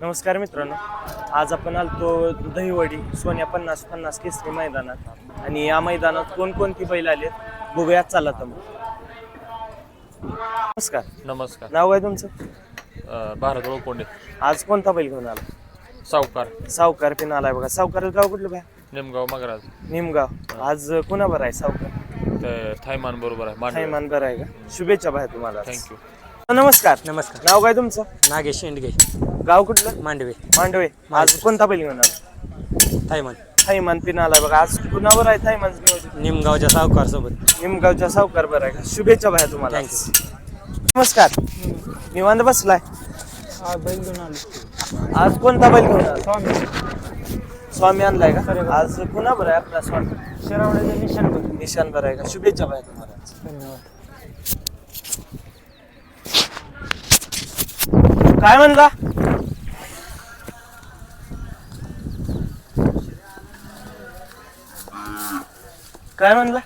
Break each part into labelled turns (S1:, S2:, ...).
S1: नमस्कार मित्रांनो आज आपण आलतो दहिवडी सोन्या पन्नास पन्नास केसरी मैदानात. आणि या मैदानात कोणकोणती बैल आले बघूयात चला तर मग. नमस्कार.
S2: नमस्कार.
S1: नाव काय तुमचं?
S2: भारत रोकोंडे
S1: आज कोणता बैल घेऊन आला?
S2: सावकार.
S1: सावकार पिन आलाय बघा. सावकार गाव कुठलं बाय
S2: निमगाव मगराज.
S1: निमगाव. आज कुणा बरं आहे सावकार?
S2: ते थायमान बरोबर आहे मांडवे.
S1: थैमान बरं आहे का? शुभेच्छा बाय तुम्हाला.
S2: थँक्यू
S1: नमस्कार.
S3: नमस्कार.
S1: नाव काय तुमचं?
S3: नागेश शेंडगे.
S1: गाव कुठलं?
S3: मांडवे.
S1: मांडवे. आज कोणता बैल घेऊन आला?
S3: थायमान
S1: थैमान पिन आलाय बघा. आज कुणावर आहे थैमान नियोजन?
S3: निमगावच्या सावकार सोबत
S1: निमगावच्या सावकार बरं आहे का? शुभेच्छा बाय तुम्हाला.
S3: थँक्यू
S1: नमस्कार. निवांत बसलाय?
S3: बैल घेऊन आलो.
S1: आज कोणता बैल घेऊन आला? स्वामी. आणलाय का? आज कुणा बरं आहे आपला स्वामी?
S3: शिरावड्याचं निशाण बघ
S1: निशान बरं आहे का? शुभेच्छा बाय तुम्हाला.
S3: धन्यवाद.
S1: काय म्हणला काय म्हणला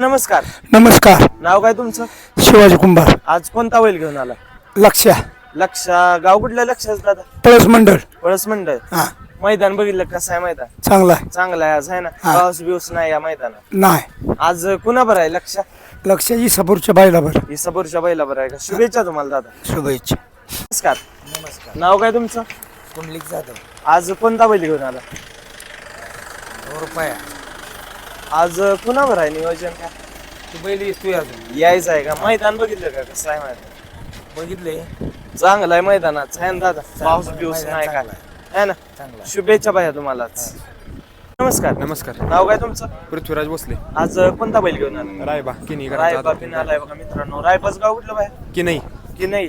S1: नमस्कार.
S4: नमस्कार.
S1: नाव काय तुमचं?
S4: शिवाजी कुंभार.
S1: आज कोणता बैल घेऊन आला?
S4: लक्ष्या
S1: लक्षा. गाव कुठल्या लक्षात दादा.
S4: पळस मंडळ.
S1: पळस मंडळ.
S4: हा.
S1: मैदान बघितलं कसं आहे मैदान?
S4: चांगला आहे.
S1: चांगलं आहे आज आहे ना?
S4: हा.
S1: पाऊस बिऊस नाही या मैदानात.
S4: नाही.
S1: आज कुणा बरं आहे लक्षा?
S4: लक्ष्या इसापूरच्या बायलाभर
S1: ही सबूरच्या बैला बरं आहे का? शुभेच्छा तुम्हाला दादा.
S4: शुभेच्छा.
S1: नमस्कार. नमस्कार. नाव काय तुमचं?
S3: कुंडलिक जाधव.
S1: आज कोणता बैल घेऊन आला?
S3: रुपया.
S1: आज कुणावर आहे नियोजन? काय
S3: तू बैल येतोय अजून.
S1: यायचं आहे का? मैदान बघितलं का कसं आहे मैदान?
S3: बघितले
S1: चांगलं आहे मैदानात. आहे ना दादा? पाऊस बिऊस
S3: मैदान
S1: नाही काय आहे. ना?
S3: चांगला
S1: शुभेच्छा पाहिजे तुम्हाला नमस्कार.
S5: नमस्कार.
S1: नाव काय तुमचं?
S5: पृथ्वीराज भोसले.
S1: आज कोणता बैल घेऊन आला?
S5: रायबा किनी
S1: रायबा पिन आलाय बघा मित्रांनो. रायबाच गाव कुठलं बाहेर
S5: की नाही
S1: की नाही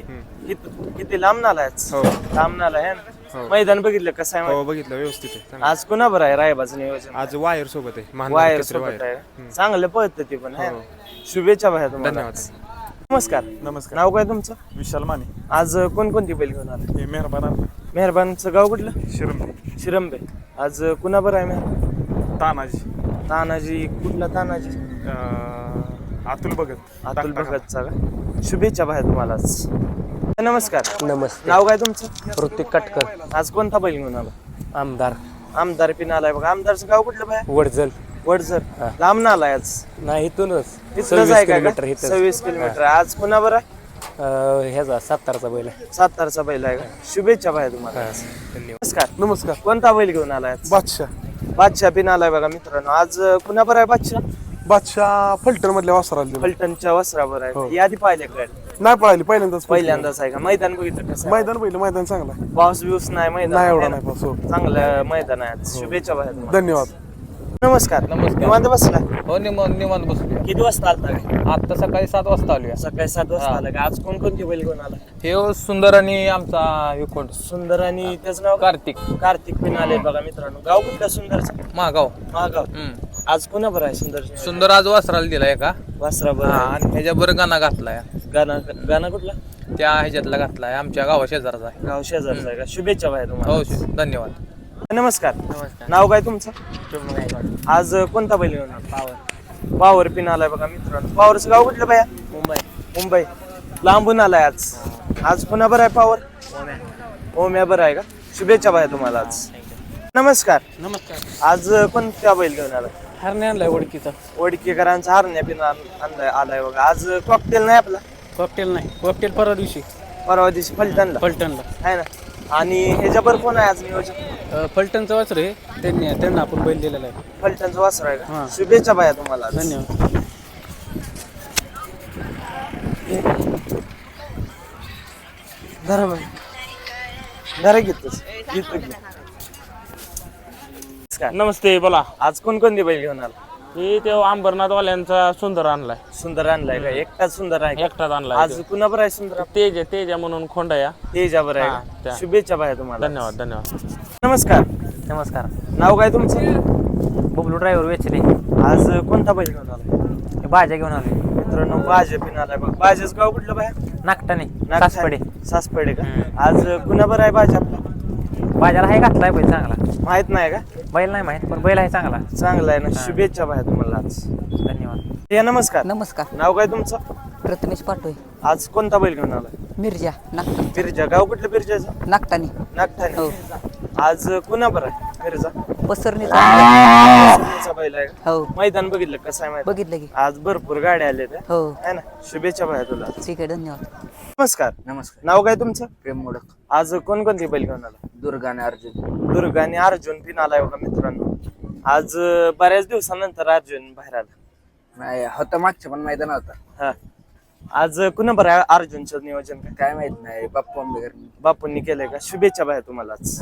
S1: कित- किती लांब नाला
S5: हो.
S1: लांब नाला आहे ना?
S5: हो.
S1: मैदान बघितलं कसं आहे
S5: हो? बघितलं व्यवस्थित आहे. चांगलं.
S1: आज कुणा बरं आहे रायबाचं नियोजन?
S5: आज वायर सोबत आहे महान
S1: वायर सोबत. आहे. चांगलं पळतं ते पण आहे
S5: हो.
S1: ना? शुभेच्छा भाया तुम्हाला.
S5: धन्यवाद.
S1: नमस्कार.
S6: नमस्कार.
S1: नाव काय तुमचं?
S6: विशाल माने.
S1: आज कोणकोणती बैल घेऊन आले?
S6: हे मेहरबान
S1: मेहरबानचं गाव कुठलं?
S6: शिरंबे.
S1: शिरंबे. आज कुणा बरं आहे मेहरबान?
S6: तानाजी.
S1: तानाजी. कुठला तानाजी?
S6: अं, अतुल भगत.
S1: अतुल. भगतचा का? शुभेच्छा भाया तुम्हाला. आज. नमस्कार.
S3: नमस्ते.
S1: नाव काय तुमचं?
S3: ऋतिक कटकर.
S1: आज कोणता बैल घेऊन आला?
S3: आमदार.
S1: आमदार पिन आलाय बघा. आमदारचं गाव कुठलं बाय
S3: वडजल
S1: वडसर लांब ना आलाय आज.
S3: नाही इथूनच. सव्वीस
S1: आहे का
S3: किलोमीटर
S1: का
S3: इथं
S1: सव्वीस किलोमीटर. आज पुन्हा बरं आहे?
S3: ह्याचा सातारचा बैल आहे.
S1: सातारचा बैल आहे का? शुभेच्छा भाया तुम्हाला.
S3: धन्यवाद.
S1: नमस्कार.
S6: नमस्कार.
S1: कोणता बैल घेऊन आलाय?
S6: बादशाह.
S1: बादशाह पिन आलाय बघा मित्रांनो. आज कुणा बरं आहे बादशाह?
S6: बादशाह फलटण मधल्या वासराला दिलं.
S1: फलटणच्या वस्त्रावर
S6: हो.
S1: आहे यादी पाहिले काय
S6: नाही पळाली पहिल्यांदाच पळाली.
S1: पहिल्यांदाच आहे का? मैदान बघितलं कसं आहे?
S6: मैदान पहिलं मैदान चांगलं आहे.
S1: पाऊस बिऊस नाही मैदान
S6: नाही एवढा
S1: ना?
S6: नाही पाऊस हो.
S1: चांगलं मैदान आहे. आज. शुभेच्छा तुम्हाला.
S6: धन्यवाद.
S1: नमस्कार.
S2: नमस्कार.
S1: निवांत बसला?
S2: हो निवांत निवांत बसलो
S1: किती वाजता आलता काय
S2: आता सकाळी सात वाजता आलोया.
S1: सकाळी सात वाजता
S2: हा.
S1: आला का? आज कोणकोणती बैल घेऊन आला?
S2: हे हो सुंदर आणि आमचा हे कोण?
S1: सुंदर आणि त्याचं नाव
S2: कार्तिक.
S1: कार्तिक पिन आले बघा मित्रांनो. गाव कुठलं सुंदरचं?
S2: महागाव.
S1: महागाव.
S2: हम्म.
S1: आज पुन्हा बरं आहे सुंदर?
S2: सुंदर आज वासराला दिलाय का
S1: वासरा
S2: हा,
S1: बरं
S2: आणि ह्याच्यावर गाणा घातलाय.
S1: गाणं गाणं कुठलं?
S2: त्या ह्याच्यातला घातलाय आमच्या गावा शेजारचा आहे.
S1: गाव शेजारचं आहे का? शुभेच्छा भाई
S2: हो
S1: तुम्हाला
S2: शे- धन्यवाद.
S1: नमस्कार.
S3: नमस्कार.
S1: नाव काय तुमचं? आज कोणता बैल घेऊन पावर. पावर पिन आलाय बघा मित्रांनो. पावरचं गाव कुठलं बाया?
S3: मुंबई.
S1: मुंबई. लांबून आलाय आज. आज पुन्हा बरं आहे पावर? ओम्या. बरं आहे का? शुभेच्छा भाई तुम्हाला आज. नमस्कार.
S3: नमस्कार.
S1: आज कोणत्या बैल घेऊन आला
S3: हरणे आणलाय ओळखीचा
S1: वडकेकरांचा हारण्या पिन आणलाय आलाय बघा. आज कॉकटेल नाही आपला.
S3: कॉकटेल नाही. कॉकटेल परवा दिवशी.
S1: परवा दिवशी फलटणला.
S3: फलटणला.
S1: आहे ना. आणि ह्याच्यावर कोण आहे आज नियोजन
S3: फलटणचं वाचर आहे. त्यांनी त्यांना आपण बैल दिलेला आहे.
S1: फलटणचं वासर आहे का?
S3: हा.
S1: शुभेच्छा बाया तुम्हाला आज.
S3: धन्यवाद.
S1: धरा बाई धरा घेतोस घेतो घे. नमस्कार.
S7: नमस्ते बोला.
S1: आज कोणकोणते बैल घेऊन आला?
S7: हे ते अंबरनाथवाल्यांचा सुंदर आणलाय.
S1: सुंदर आणलाय का? एकटाच सुंदर आहे
S7: एकटाच आणलाय
S1: आज कुणाबर आहे सुंदर?
S7: तेज तेजा म्हणून खोंडा या.
S1: तेजावर
S7: हा,
S1: आहे
S7: त्या.
S1: शुभेच्छा बाया तुम्हाला.
S7: धन्यवाद धन्यवाद.
S1: नमस्कार.
S3: नमस्कार.
S1: नाव काय तुमचं?
S3: बबलू ड्रायव्हर वेचले.
S1: आज कोणता बैल घेऊन आला?
S3: भाज्या घेऊन आले.
S1: मित्रांनो बाजे पिन आलाय बघ. बाजेच गाव कुठलं बाया?
S3: नागटाने
S1: नागठाणे.
S3: सासपडे.
S1: सासपडे का?
S3: हम्म.
S1: आज कुणाबर आहे बाजा आपला?
S3: बाजारा आहे घातलाय बैल चांगला.
S1: माहीत नाही का?
S3: बैल नाही माहीत पण बैल आहे चांगला.
S1: चांगला आहे ना. शुभेच्छा बाया तुम्हाला आज.
S3: धन्यवाद.
S1: या नमस्कार.
S8: नमस्कार.
S1: नाव काय तुमचं?
S8: प्रथमेश पाटोय
S1: आज कोणता बैल घेऊन आला
S8: मिरजा नागटा
S1: बिरजा गाव कुठलं बिरजाचं
S8: नागटाने
S1: नागठाणे.
S8: हो.
S1: आज कुणा बरं आहे बिरजा
S8: पसरणीचा
S1: सुनीचा बैल आहे का?
S8: हो.
S1: मैदान बघितलं कसं आहे मैदान?
S8: बघितलं की.
S1: आज भरपूर गाड्या आल्या त्या
S8: हो.
S1: है ना? शुभेच्छा भाया तुला.
S8: ठीक आहे धन्यवाद.
S1: नमस्कार.
S9: नमस्कार.
S1: नाव काय तुमचं?
S9: प्रेम मोडक.
S1: आज कोणकोणती बैल घेऊन आला
S9: दुर्गा आणि अर्जुन.
S1: दुर्गा आणि अर्जुन पिन आलाय बघा मित्रांनो. आज अं, बऱ्याच दिवसानंतर अर्जुन बाहेर आला.
S9: नाही होता मागच्या पण मैदान होता.
S1: हा. आज कुणा बरं अर्जुनचं नियोजन? काय
S9: काय माहीत नाही बाप्पा आंबेकर.
S1: बापूंनी केलंय का? शुभेच्छा भाया तुम्हाला आज.